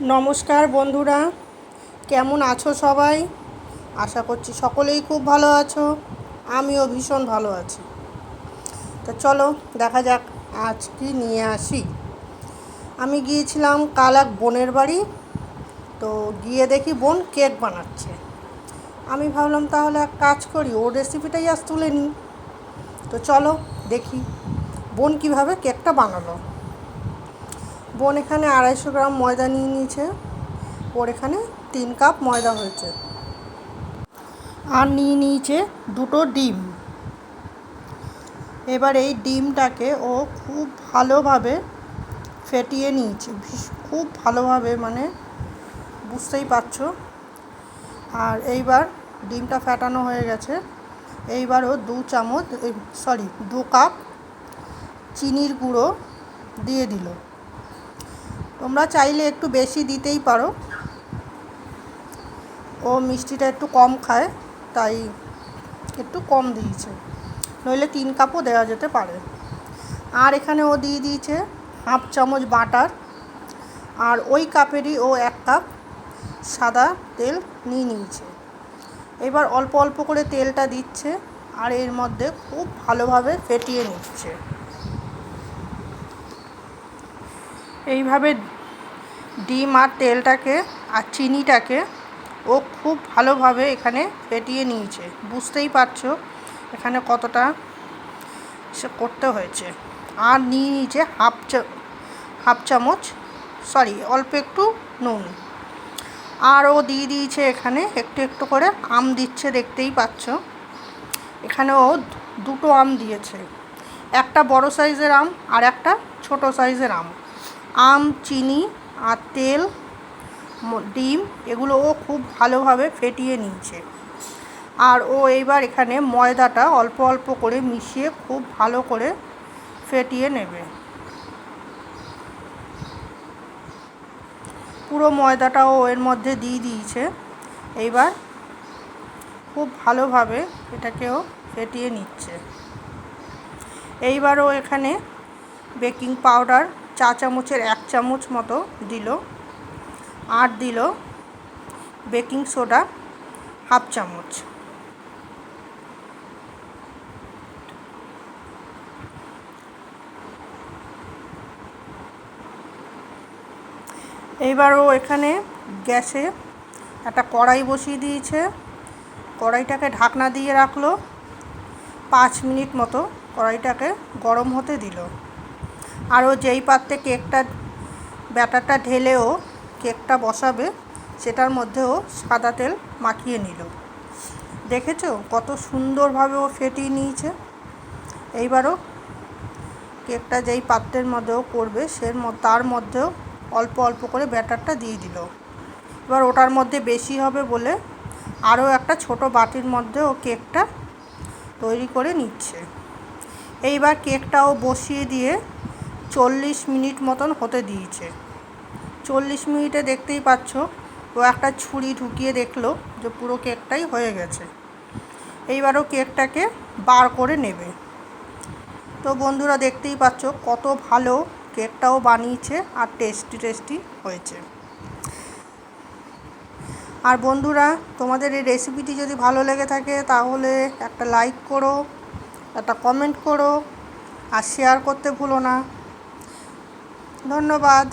নমস্কার বন্ধুরা, কেমন আছো সবাই? আশা করছি সকলেই খুব ভালো আছো, আমিও ভীষণ ভালো আছি। তো চলো, দেখা যাক আজ কি নিয়ে আসি। আমি গিয়েছিলাম কাল এক বোনের বাড়ি, তো গিয়ে দেখি বোন কেক বানাচ্ছে। আমি ভাবলাম তাহলে এক কাজ করি, ওর রেসিপিটাই আজ তুলে নিই। তো চলো দেখি, বোন কীভাবে কেকটা বানালো। বোন এখানে আড়াইশো গ্রাম ময়দা নিয়ে নিয়েছে। ওর এখানে তিন কাপ ময়দা হয়েছে। আর নিয়ে নিয়েছে দুটো ডিম। এবার এই ডিমটাকে ও খুব ভালোভাবে ফেটিয়ে নিয়েছে। খুব ভালোভাবে মানে বুঝতেই পারছ? আর এইবার ডিমটা ফেটানো হয়ে গেছে। এইবার ও দু চামচ সরি দু কাপ চিনির গুঁড়ো দিয়ে দিল। তোমরা চাইলে একটু বেশি দিতেই পারো। ও মিষ্টিটা একটু কম খায়, তাই একটু কম দিয়েছে। নইলে তিন কাপও দেওয়া যেতে পারে। আর এখানে ও দিয়ে দিয়েছে হাফ চামচ বাটার। আর ওই কাপেরই ও এক কাপ সাদা তেল নিয়ে নিয়েছে। এবার অল্প অল্প করে তেলটা দিচ্ছে আর এর মধ্যে খুব ভালোভাবে ফেটিয়ে নিচ্ছে। এইভাবে ডিম আর তেলটাকে আর চিনিটাকে ও খুব ভালোভাবে এখানে ফেটিয়ে নিয়েছে। বুঝতেই পারছ এখানে কতটা সে করতে হয়েছে। আর নিয়ে নিয়েছে হাফ হাফ চামচ, সরি, অল্প একটু নুন। আর ও দিয়ে দিয়েছে এখানে একটু একটু করে আম দিচ্ছে, দেখতেই পাচ্ছ। এখানে ও দুটো আম দিয়েছে। একটা বড় সাইজের আম আর একটা ছোট সাইজের আম। আম, চিনি আর তেল ডিম এগুলো ও খুব ভালোভাবে ফেটিয়ে নিয়েছে। আর ও এইবার এখানে ময়দাটা অল্প অল্প করে মিশিয়ে খুব ভালো করে ফেটিয়ে নেবে। পুরো ময়দাটা ও এর মধ্যে দিয়ে দিয়েছে। এইবার খুব ভালোভাবে এটাকেও ফেটিয়ে নিচ্ছে। এইবারও এখানে বেকিং পাউডার, চা চামচের চামচ মতো দিল, আর দিল বেকিং সোডা হাফ চামচ। এইবারও এখানে গ্যাসে একটা কড়াই বসিয়ে দিয়েছে। কড়াইটাকে ঢাকনা দিয়ে রাখল। পাঁচ মিনিট মতো কড়াইটাকে গরম হতে দিল। আর ও যেই পাত্রে কেকটা ব্যাটারটা ঢেলেও কেকটা বসাবে, সেটার মধ্যেও সাদা তেল মাখিয়ে নিল। দেখেছ? কত সুন্দরভাবে ও ফেটিয়ে নিয়েছে। এইবারও কেকটা যেই পাত্রের মধ্যেও করবে সে তার মধ্যেও অল্প অল্প করে ব্যাটারটা দিয়ে দিল। এবার ওটার মধ্যে বেশি হবে বলে আরও একটা ছোট বাটির মধ্যে ও কেকটা তৈরি করে নিচ্ছে। এইবার কেকটাও বসিয়ে দিয়ে চল্লিশ মিনিট মতন হতে দিয়েছে। চল্লিশ মিনিটে দেখতেই পাচ্ছ। ও একটা ছুরি ঢুকিয়ে দেখল যে পুরো কেকটাই হয়ে গেছে। এইবারও কেকটাকে বার করে নেবে। তো বন্ধুরা দেখতেই পাচ্ছ কত ভালো কেকটাও বানিয়েছে আর টেস্টি টেস্টি হয়েছে। আর বন্ধুরা, তোমাদের এই রেসিপিটি যদি ভালো লেগে থাকে তাহলে একটা লাইক করো, একটা কমেন্ট করো আর শেয়ার করতে ভুলো না। ধন্যবাদ।